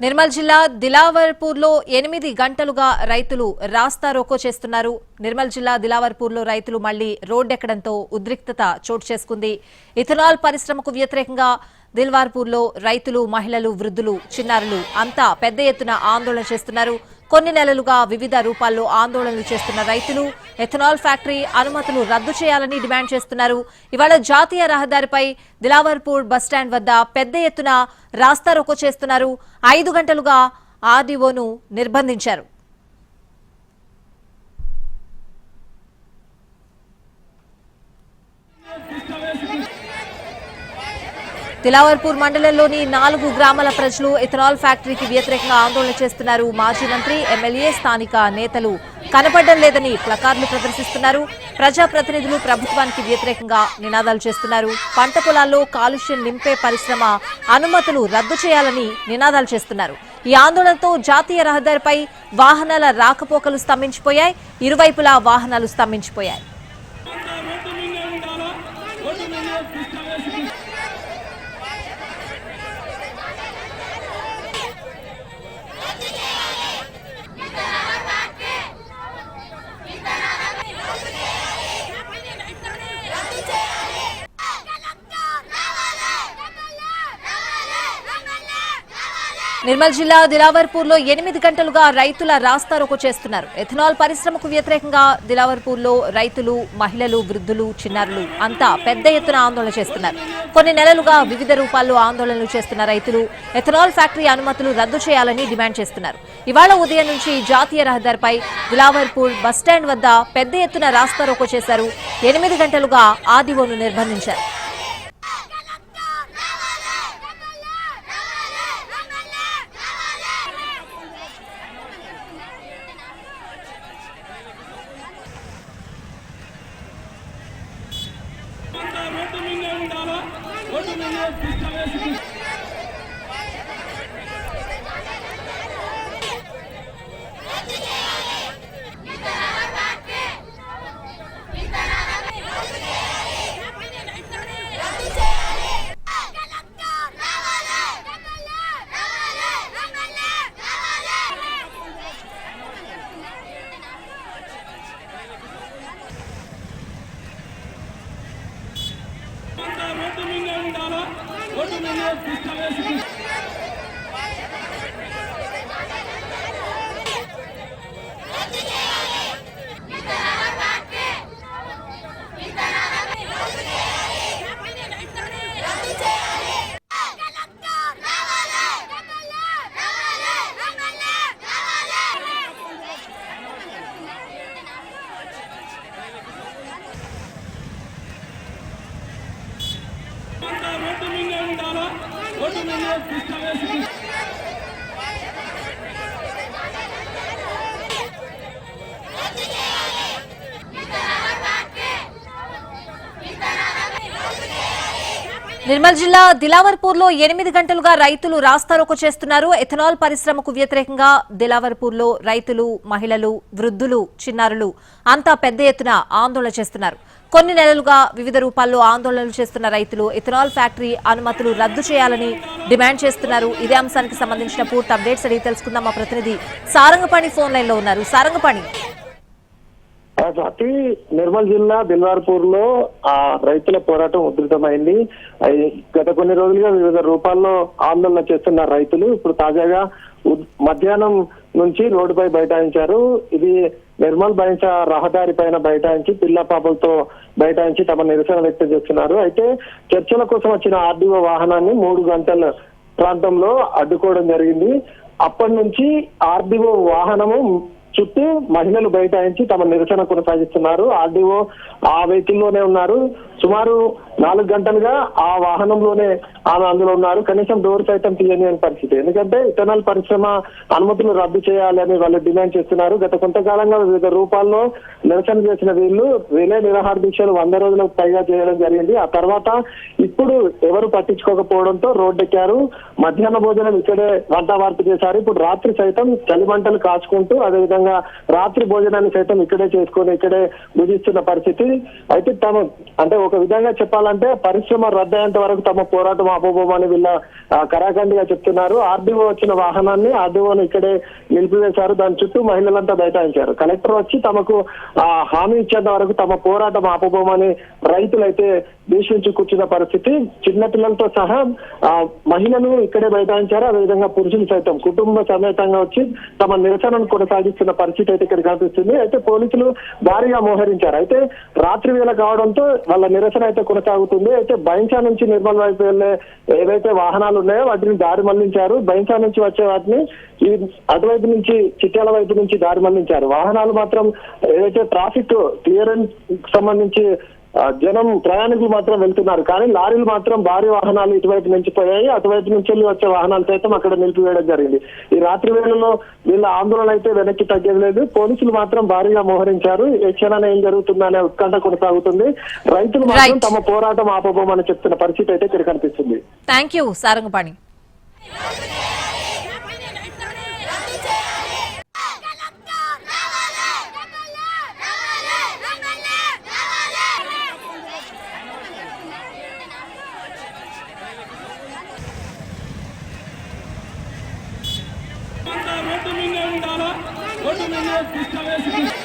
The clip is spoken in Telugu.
నిర్మల్ జిల్లా దిలావర్పూర్లో ఎనిమిది గంటలుగా రైతులు రాస్తా రోకో చేస్తున్నారు. నిర్మల్ జిల్లా దిలావర్పూర్లో రైతులు మళ్ళీ రోడ్డెక్కడంతో ఉద్రిక్తత చోటు చేసుకుంది. ఇథనాల్ పరిశ్రమకు వ్యతిరేకంగా దిల్వార్పూర్లో రైతులు మహిళలు వృద్ధులు చిన్నారులు అంతా పెద్ద ఎత్తున ఆందోళన చేస్తున్నారు. కొన్ని నెలలుగా వివిధ రూపాల్లో ఆందోళనలు చేస్తున్న రైతులు ఎథనాల్ ఫ్యాక్టరీ అనుమతులు రద్దు చేయాలని డిమాండ్ చేస్తున్నారు. ఇవాళ జాతీయ రహదారిపై దిలావర్పూర్ బస్టాండ్ వద్ద పెద్ద ఎత్తున రాస్తా రోకో చేస్తున్నారు. ఐదు గంటలుగా ఆర్డీఓను నిర్బంధించారు. తిలావర్పూర్ మండలంలోని నాలుగు గ్రామాల ప్రజలు ఇథనాల్ ఫ్యాక్టరీకి వ్యతిరేకంగా ఆందోళన చేస్తున్నారు. మాజీ మంత్రి ఎమ్మెల్యే స్థానిక నేతలు కనపడడం లేదని ప్లకార్లు ప్రదర్శిస్తున్నారు. ప్రజాప్రతినిధులు ప్రభుత్వానికి వ్యతిరేకంగా నినాదాలు చేస్తున్నారు. పంట పొలాల్లో కాలుష్యం నింపే పరిశ్రమ అనుమతులు రద్దు చేయాలని నినాదాలు చేస్తున్నారు. ఈ ఆందోళనతో జాతీయ రహదారిపై వాహనాల రాకపోకలు స్తంభించిపోయాయి. ఇరువైపులా వాహనాలు స్తంభించిపోయాయి. నిర్మల్ జిల్లా దిలావర్పూర్లో ఎనిమిది గంటలుగా రైతుల రాస్తారోకో చేస్తున్నారు. ఎథనాల్ పరిశ్రమకు వ్యతిరేకంగా దిలావర్పూర్లో రైతులు మహిళలు వృద్ధులు చిన్నారులు అంతా పెద్ద ఎత్తున ఆందోళన చేస్తున్నారు. కొన్ని నెలలుగా వివిధ రూపాల్లో ఆందోళనలు చేస్తున్న రైతులు ఎథనాల్ ఫ్యాక్టరీ అనుమతులు రద్దు చేయాలని డిమాండ్ చేస్తున్నారు. ఇవాళ ఉదయం నుంచి జాతీయ రహదారిపై దిలావర్పూర్ బస్టాండ్ వద్ద పెద్ద ఎత్తున రాస్తారోకో చేశారు. ఎనిమిది గంటలుగా ఆదివోను నిర్బంధించారు. Brasil! すいません。সিস্টেমের నిర్మల్ జిల్లా దిలావర్పూర్లో ఎనిమిది గంటలుగా రైతులు రాస్తారోకు చేస్తున్నారు. ఎథనాల్ పరిశ్రమకు వ్యతిరేకంగా దిలావర్పూర్లో రైతులు మహిళలు వృద్ధులు చిన్నారులు అంతా పెద్ద ఎత్తున ఆందోళన చేస్తున్నారు. కొన్ని నెలలుగా వివిధ రూపాల్లో ఆందోళనలు చేస్తున్న రైతులు ఎథనాల్ ఫ్యాక్టరీ అనుమతులు రద్దు చేయాలని డిమాండ్ చేస్తున్నారు. ఇదే అంశానికి సంబంధించిన పూర్తి అప్డేట్స్ అడిగి తెలుసుకుందాం. మా ప్రతినిధి సారంగపాణి ఫోన్ లైన్లో ఉన్నారు. సారంగపాణి. ఆ నిర్మల్ జిల్లా బిల్వార్పూర్లో ఆ రైతుల పోరాటం ఉధృతమైంది. గత కొన్ని రోజులుగా వివిధ రూపాల్లో ఆందోళన చేస్తున్న రైతులు ఇప్పుడు తాజాగా మధ్యాహ్నం నుంచి రోడ్డుపై బైఠాయించారు. ఇది నిర్మల్ బైంచ రహదారి పైన బైఠాయించి పిల్ల పాపలతో బైఠాయించి తమ నిరసన వ్యక్తం చేస్తున్నారు. అయితే చర్చల కోసం వచ్చిన ఆర్డీఓ వాహనాన్ని మూడు గంటల ప్రాంతంలో అడ్డుకోవడం జరిగింది. అప్పటి నుంచి ఆర్డీఓ వాహనము చుట్టూ మహిళలు బైఠాయించి తమ నిరసన కొనసాగిస్తున్నారు. ఆర్డీఓ ఆ వెహికల్లోనే ఉన్నారు. సుమారు నాలుగు గంటలుగా ఆ వాహనంలోనే ఆమె అందులో ఉన్నారు. కనీసం డోర్ సైతం తీయని పరిస్థితి. ఎందుకంటే ఇథనాల్ పరిశ్రమ అనుమతులు రద్దు చేయాలని వాళ్ళు డిమాండ్ చేస్తున్నారు. గత కొంతకాలంగా వివిధ రూపాల్లో నిరసన చేసిన వీళ్ళు రిలే నిరాహార దీక్షలు వంద రోజులకు పైగా చేయడం జరిగింది. ఆ తర్వాత ఇప్పుడు ఎవరు పట్టించుకోకపోవడంతో రోడ్డెక్కారు. మధ్యాహ్న భోజనం ఇక్కడే వంట వార్పు చేశారు. ఇప్పుడు రాత్రి సైతం చలిమంటలు కాచుకుంటూ అదేవిధంగా రాత్రి భోజనాన్ని సైతం ఇక్కడే చేసుకొని ఇక్కడే భుజిస్తున్న పరిస్థితి. అయితే తమ అంటే ఒక ఒక విధంగా చెప్పాలంటే పరిశ్రమ రద్దయ్యేంత వరకు తమ పోరాటం ఆపబోమని వీళ్ళ ఆ, కరాఖండిగా చెప్తున్నారు. ఆర్డీఓ వచ్చిన వాహనాన్ని ఆర్డీఓను ఇక్కడే నిలిపివేశారు. దాని చుట్టూ మహిళలంతా బైఠాయించారు. కలెక్టర్ వచ్చి తమకు ఆ, హామీ ఇచ్చేంత వరకు తమ పోరాటం ఆపబోమని రైతులైతే భీష్మించి కూర్చున్న పరిస్థితి. చిన్నపిల్లలతో సహా ఆ, మహిళలు ఇక్కడే బైఠాయించారు. అదేవిధంగా పురుషులు సైతం కుటుంబ సమేతంగా వచ్చి తమ నిరసనను కొనసాగిస్తున్న పరిస్థితి అయితే ఇక్కడ కనిపిస్తుంది. అయితే పోలీసులు భారీగా మోహరించారు. అయితే రాత్రి వేళ కావడంతో వాళ్ళ నిరసన అయితే కొనసాగుతుంది. అయితే బైంసా నుంచి నిర్మల్ వైపు వెళ్ళే ఏవైతే వాహనాలు ఉన్నాయో వాటిని దారి మళ్ళించారు. బైంసా నుంచి వచ్చే వాటిని ఈ అటువైపు నుంచి చిట్యాల వైపు నుంచి దారి మళ్ళించారు. వాహనాలు మాత్రం ఏదైతే ట్రాఫిక్ క్లియరెన్స్ సంబంధించి జనం ప్రయాణికులు మాత్రం వెళ్తున్నారు. కానీ లారీలు మాత్రం భారీ వాహనాలు ఇటువైపు నుంచి పోయాయి అటువైపు నుంచి వెళ్ళి వచ్చే వాహనాలు సైతం అక్కడ నిలిపివేయడం జరిగింది. ఈ రాత్రి వేళలో వీళ్ళ ఆందోళన అయితే వెనక్కి తగ్గేది లేదు. పోలీసులు మాత్రం భారీగా మోహరించారు. ఏ క్షణాన ఏం జరుగుతుందనే ఉత్కంఠ కొనసాగుతుంది. రైతులు మాత్రం. తమ పోరాటం ఆపబోమని చెప్తున్న పరిస్థితి అయితే ఇక్కడ కనిపిస్తుంది థ్యాంక్ యూ సారంగపాణి. అంతా రోడ్డు